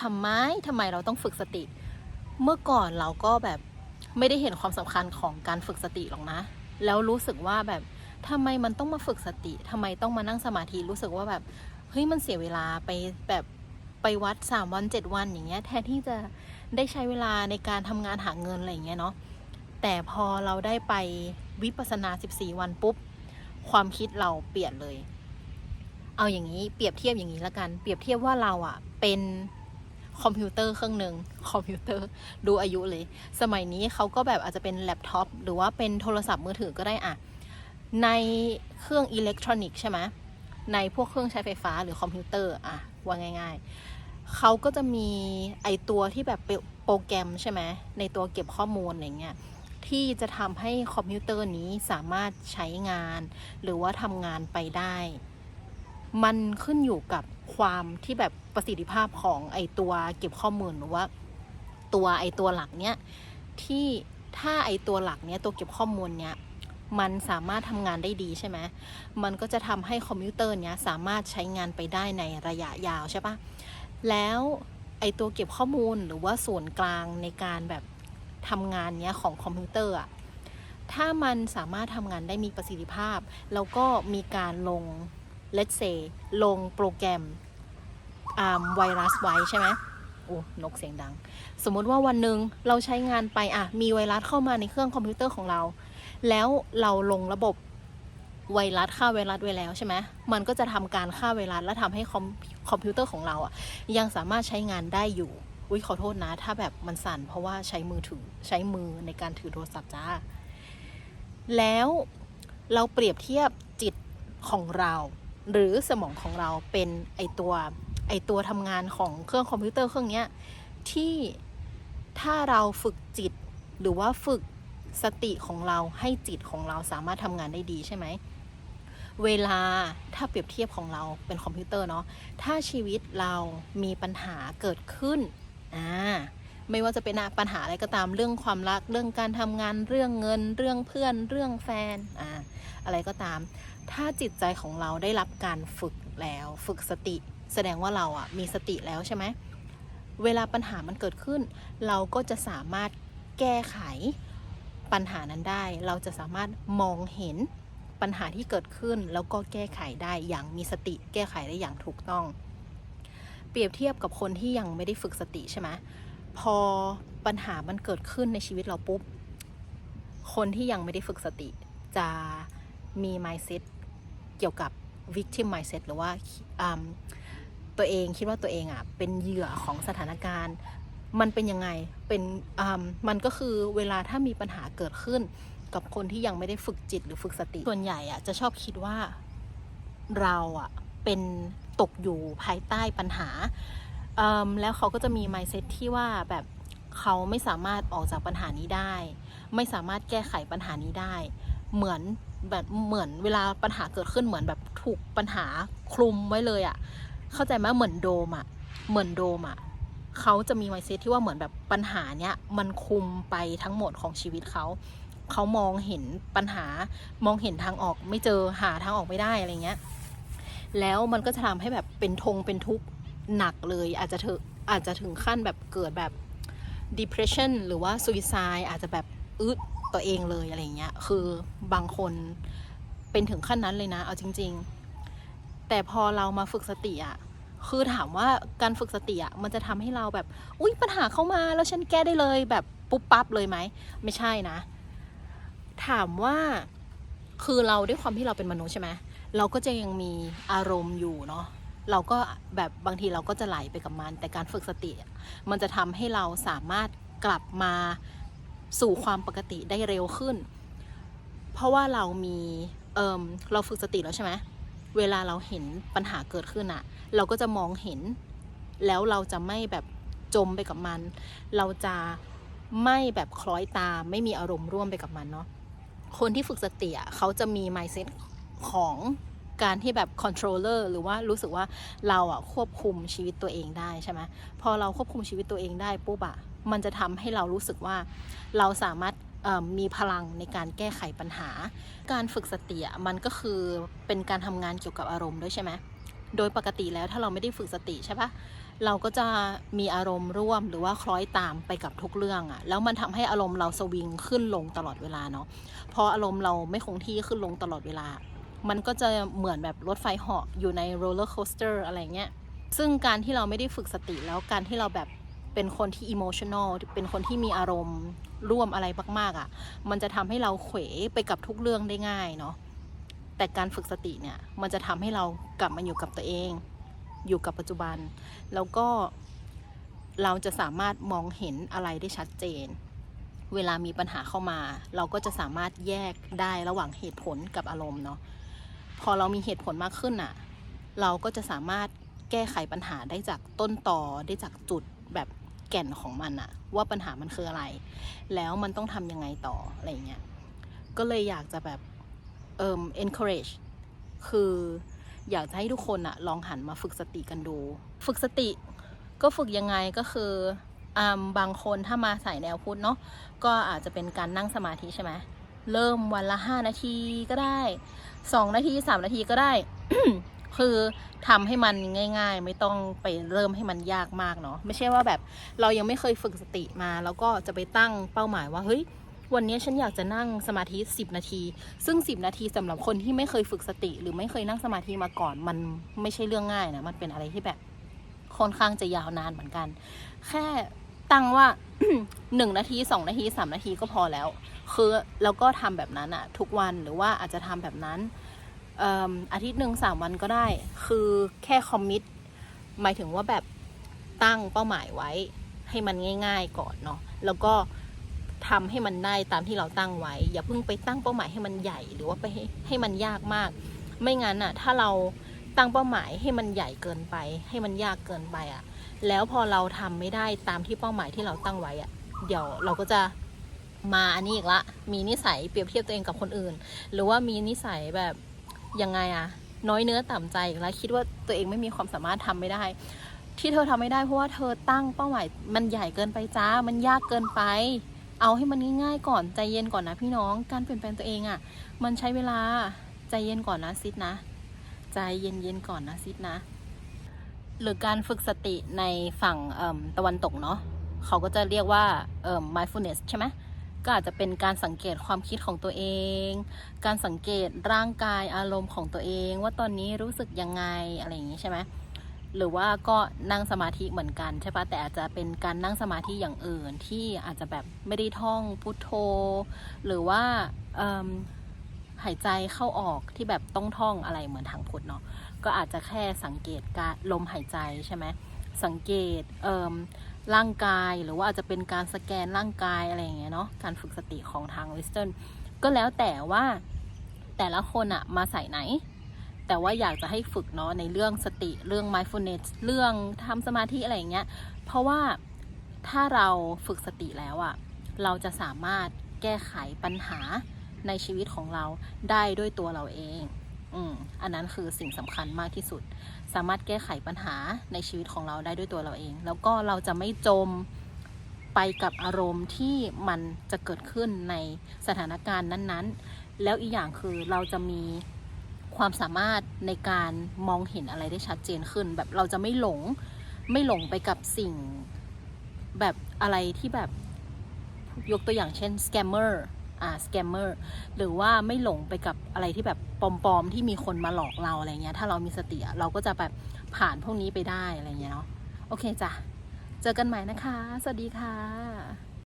ทำไมทำไมเราต้องฝึกสติ เมื่อก่อนเราก็แบบไม่ได้เห็นความสำคัญของการฝึกสติหรอกนะ แล้วรู้สึกว่าแบบทำไมมันต้องมาฝึกสติทำไมต้องมานั่งสมาธิรู้สึกว่าแบบเฮ้ยมันเสียเวลาไปแบบไปวัด 3 วัน 7 วันอย่างเงี้ยแทนที่จะได้ใช้เวลาในการทำงานหาเงินอะไรอย่างเงี้ยเนาะแต่พอเราได้ไปวิปัสสนา 14 วันปุ๊บ ความคิดเราเปลี่ยนเลย เอาอย่างนี้เปรียบเทียบอย่างนี้ละกัน เปรียบเทียบว่าเราอะเป็น คอมพิวเตอร์เครื่องหนึ่งคอมพิวเตอร์ดูอายุเลย สมัยนี้เขาก็แบบอาจจะเป็นแล็ปท็อปหรือว่าเป็นโทรศัพท์มือถือก็ได้อะในเครื่องอิเล็กทรอนิกส์ใช่ไหมในพวกเครื่องใช้ไฟฟ้าหรือคอมพิวเตอร์อะว่าง่ายๆ เขาก็จะมีไอตัวที่แบบโปรแกรมใช่ไหมในตัวเก็บข้อมูลอะไรเงี้ยที่จะทำให้คอมพิวเตอร์นี้สามารถใช้งาน หรือว่าทำงานไปได้ มันขึ้นอยู่กับความที่แบบประสิทธิภาพของไอตัวเก็บข้อมูลหรือว่าตัวไอตัวหลักเนี้ยที่ถ้าไอตัวหลักเนี้ยตัวเก็บข้อมูลเนี้ยมันสามารถทำงานได้ดีใช่ไหมมันก็จะทำให้คอมพิวเตอร์เนี้ยสามารถใช้งานไปได้ในระยะยาวใช่ปะแล้วไอตัวเก็บข้อมูลหรือว่าส่วนกลางในการแบบทำงานเนี้ยของคอมพิวเตอร์อะถ้ามันสามารถทำงานได้มีประสิทธิภาพ แล้วก็มีการลง let's say ลงโปรแกรมอ่าไวรัสไว้ใช่ไหมโอ้นกเสียงดัง สมมุติว่าวันหนึ่งเราใช้งานไปอะมีไวรัสเข้ามาในเครื่องคอมพิวเตอร์ของเรา แล้วเราลงระบบไวรัสฆ่าไวรัสไว้แล้วใช่ไหมมันก็จะทำการฆ่าไวรัสและทำให้คอมคอมพิวเตอร์ของเราอะยังสามารถใช้งานได้อยู่ อุ้ยขอโทษนะ ถ้าแบบมันสั่นเพราะว่าใช้มือถือใช้มือในการถือโทรศัพท์จ้า แล้วเราเปรียบเทียบจิตของเรา หรือสมองของเราเป็นไอตัวไอตัวทำงานของเครื่องคอมพิวเตอร์เครื่องนี้ที่ถ้าเราฝึกจิตหรือว่าฝึกสติของเราให้จิตของเราสามารถทำงานได้ดีใช่ไหม เวลาถ้าเปรียบเทียบของเราเป็นคอมพิวเตอร์เนาะถ้าชีวิตเรามีปัญหาเกิดขึ้นอ่าไม่ว่าจะเป็นปัญหาอะไรก็ตามเรื่องความรักเรื่องการทำงานเรื่องเงิน เรื่องเพื่อนเรื่องแฟนอ่าอะไรก็ตาม ถ้าจิตใจของเราได้รับการฝึกแล้วฝึกสติ แสดงว่าเราอะมีสติแล้วใช่ไหมเวลาปัญหามันเกิดขึ้น เราก็จะสามารถแก้ไขปัญหานั้นได้ เราจะสามารถมองเห็นปัญหาที่เกิดขึ้น แล้วก็แก้ไขได้อย่างมีสติ แก้ไขได้อย่างถูกต้อง เปรียบเทียบกับคนที่ยังไม่ได้ฝึกสติใช่ไหมพอปัญหามันเกิดขึ้นในชีวิตเราปุ๊บ คนที่ยังไม่ได้ฝึกสติ จะมี mindset กี่ยวกับ victim mindset หรือว่าตัวเองคิดว่าตัวเองอะเป็นเหยื่อของสถานการณ์ มันเป็นยังไงเป็นมมันก็คือเวลาถ้ามีปัญหาเกิดขึ้น กับคนที่ยังไม่ได้ฝึกจิตหรือฝึกสติ ส่วนใหญ่อะจะชอบคิดว่าเราอะเป็นตกอยู่ภายใต้ปัญหา แล้วเขาก็จะมี mindset ที่ว่าแบบเขาไม่สามารถออกจากปัญหานี้ได้ ไม่สามารถแก้ไขปัญหานี้ได้ เหมือนแบบเหมือนเวลาปัญหาเกิดขึ้นเหมือนแบบถูกปัญหาคลุมไว้เลยอะ่ะ เข้าใจไหมเหมือนโดมอะ่ะ เหมือนโดมอะ่ะเขาจะมีไมเซ็ตที่ว่าเหมือนแบบปัญหาเนี้ยมันคุมไปทั้งหมดของชีวิตเขา เขามองเห็นปัญหามองเห็นทางออกไม่เจอหาทางออกไม่ได้อะไรเงี้ย แล้วมันก็จะทำให้แบบเป็นทงเป็นทุกข์หนักเลย อาจจะถึงอาจจะถึงขั้นแบบเกิดแบบ depression หรือว่า suicide อาจจะแบบอึด ตัวเองเลยอะไรเงี้ย คือบางคนเป็นถึงขั้นนั้นเลยนะ เอาจริง ๆ แต่พอเรามาฝึกสติอะคือถามว่าการฝึกสติอะมันจะทำให้เราแบบ อุ้ยปัญหาเข้ามาแล้วฉันแก้ได้เลยแบบปุ๊บปั๊บเลยไหม ไม่ใช่นะ ถามว่าคือเราด้วยความที่เราเป็นมนุษย์ใช่ไหมเราก็จะยังมีอารมณ์อยู่เนาะเราก็แบบบางทีเราก็จะไหลไปกับมัน แต่การฝึกสติอะมันจะทำให้เราสามารถกลับมา สู่ความปกติได้เร็วขึ้น เพราะว่าเรามีเอิมเราฝึกสติแล้วใช่ไหมเวลาเราเห็นปัญหาเกิดขึ้นอะเราก็จะมองเห็น แล้วเราจะไม่แบบจมไปกับมัน เราจะไม่แบบคล้อยตามไม่มีอารมณ์ร่วมไปกับมันเนาะคนที่ฝึกสติอะเขาจะมี mindset ของการที่แบบ controller หรือว่ารู้สึกว่าเราอะควบคุมชีวิตตัวเองได้ใช่ไหมพอเราควบคุมชีวิตตัวเองได้ปุ๊บอะ มันจะทำให้เรารู้สึกว่าเราสามารถมีพลังในการแก้ไขปัญหา การฝึกสติมันก็คือเป็นการทำงานเกี่ยวกับอารมณ์ด้วยใช่ไหมโดยปกติแล้วถ้าเราไม่ได้ฝึกสติใช่ปะเราก็จะมีอารมณ์ร่วมหรือว่าคล้อยตามไปกับทุกเรื่องอะแล้วมันทำให้อารมณ์เราสวิงขึ้นลงตลอดเวลาเนาะพออารมณ์เราไม่คงที่ขึ้นลงตลอดเวลา มันก็จะเหมือนแบบรถไฟเหาะอยู่ในโรลเลอร์โคสเตอร์อะไรเงี้ยซึ่งการที่เราไม่ได้ฝึกสติแล้วการที่เราแบบ เป็นคนที่อิโมชันอลเป็นคนที่มีอารมณ์ร่วมอะไรมาก ๆอะ่ะ มันจะทำให้เราเขวไปกับทุกเรื่องได้ง่ายเนาะแต่การฝึกสติเนี่ยมันจะทำให้เรากลับมาอยู่กับตัวเอง อยู่กับปัจจุบัน แล้วก็เราจะสามารถมองเห็นอะไรได้ชัดเจน เวลามีปัญหาเข้ามา เราก็จะสามารถแยกได้ระหว่างเหตุผลกับอารมณ์เนาะพอเรามีเหตุผลมากขึ้นอะเราก็จะสามารถแก้ไขปัญหาได้จากต้นต่อได้จากจุดแบบ แก่นของมันอะว่าปัญหามันคืออะไร แล้วมันต้องทำยังไงต่ออะไรเงี้ยก็เลยอยากจะแบบเอ่ม encourage คืออยากจะให้ทุกคนอะลองหันมาฝึกสติกันดู ฝึกสติก็ฝึกยังไงก็คืออ่าบางคนถ้ามาใส่แนวพุทธเนาะก็อาจจะเป็นการนั่งสมาธิใช่ไหมเริ่มวันละห้านาทีก็ได้สองนาทีสามนาทีก็ได้ คือทำให้มันง่าย ๆ ไม่ต้องไปเริ่มให้มันยากมากเนาะไม่ใช่ว่าแบบเรายังไม่เคยฝึกสติมา แล้วก็จะไปตั้งเป้าหมายว่าเฮ้ยวันนี้ฉันอยากจะนั่งสมาธิ 10 นาที ซึ่ง 10 นาทีสำหรับคนที่ไม่เคยฝึกสติ หรือไม่เคยนั่งสมาธิมาก่อน มันไม่ใช่เรื่องง่ายนะมันเป็นอะไรที่แบบค่อนข้างจะยาวนานเหมือนกัน แค่ตั้งว่าหนึ่งนาทีสองนาทีสามนาทีก็พอแล้ว คือแล้วก็ทำแบบนั้นอะทุกวันหรือว่าอาจจะทำแบบนั้น อาทิตย์หนึ่งสามวันก็ได้ คือแค่คอมมิตหมายถึงว่าแบบตั้งเป้าหมายไว้ให้มันง่าย ๆก่อนเนาะแล้วก็ทำให้มันได้ตามที่เราตั้งไว้ อย่าเพิ่งไปตั้งเป้าหมายให้มันใหญ่หรือว่าไปให้ให้มันยากมาก ไม่งั้นอะถ้าเราตั้งเป้าหมายให้มันใหญ่เกินไป ให้มันยากเกินไปอะแล้วพอเราทำไม่ได้ตามที่เป้าหมายที่เราตั้งไว้อะเดี๋ยวเราก็จะมาอันนี้อีกละ มีนิสัยเปรียบเทียบตัวเองกับคนอื่น หรือว่ามีนิสัยแบบ ยังไงอะน้อยเนื้อต่ำใจแล้วคิดว่าตัวเองไม่มีความสามารถทำไม่ได้ ที่เธอทำไม่ได้เพราะว่าเธอตั้งเป้าหมายมันใหญ่เกินไปจ้ามันยากเกินไป เอาให้มันง่ายๆก่อนใจเย็นก่อนนะพี่น้องการเปลี่ยนแปลงตัวเองอะ่ะมันใช้เวลาใจเย็นก่อนนะซิดนะ ใจเย็นๆก่อนนะซิดนะ หรือการฝึกสติในฝั่งตะวันตกเนาะเขาก็จะเรียกว่า mindfulness ใช่ไหม ก็อาจจะเป็นการสังเกตความคิดของตัวเอง การสังเกตร่างกายอารมณ์ของตัวเอง ว่าตอนนี้รู้สึกยังไงอะไรอย่างนี้ใช่ไหมหรือว่าก็นั่งสมาธิเหมือนกันใช่ปะแต่อาจจะเป็นการนั่งสมาธิอย่างอื่นที่อาจจะแบบไม่ได้ท่องพุทโธ หรือว่าหายใจเข้าออกที่แบบต้องท่องอะไรเหมือนทางพุทธเนาะก็อาจจะแค่สังเกตการลมหายใจใช่ไหมสังเกตเร่างกายหรือว่าอาจจะเป็นการสแกนร่างกายอะไรอย่างเงี้ยเนาะการฝึกสติของทางเวสเทิร์นก็แล้วแต่ว่าแต่ละคนอะมาใส่ไหน แต่ว่าอยากจะให้ฝึกเนาะในเรื่องสติเรื่อง mindfulness เรื่องทำสมาธิอะไรอย่างเงี้ยเพราะว่าถ้าเราฝึกสติแล้วอะเราจะสามารถแก้ไขปัญหาในชีวิตของเราได้ด้วยตัวเราเอง อืมอันนั้นคือสิ่งสำคัญมากที่สุด สามารถแก้ไขปัญหาในชีวิตของเราได้ด้วยตัวเราเอง แล้วก็เราจะไม่จมไปกับอารมณ์ที่มันจะเกิดขึ้นในสถานการณ์นั้นๆ แล้วอีกอย่างคือเราจะมีความสามารถในการมองเห็นอะไรได้ชัดเจนขึ้น แบบเราจะไม่หลงไม่หลงไปกับสิ่งแบบอะไรที่แบบยกตัวอย่างเช่น scammer อ่ สแกมเมอร์หรือว่าไม่หลงไปกับอะไรที่แบบปลอมๆที่มีคนมาหลอกเราอะไรเงี้ยถ้าเรามีสติเราก็จะแบบผ่านพวกนี้ไปได้อะไรเงี้ยเนาะโอเคจ้ะเจอกันใหม่นะคะ สวัสดีค่ะ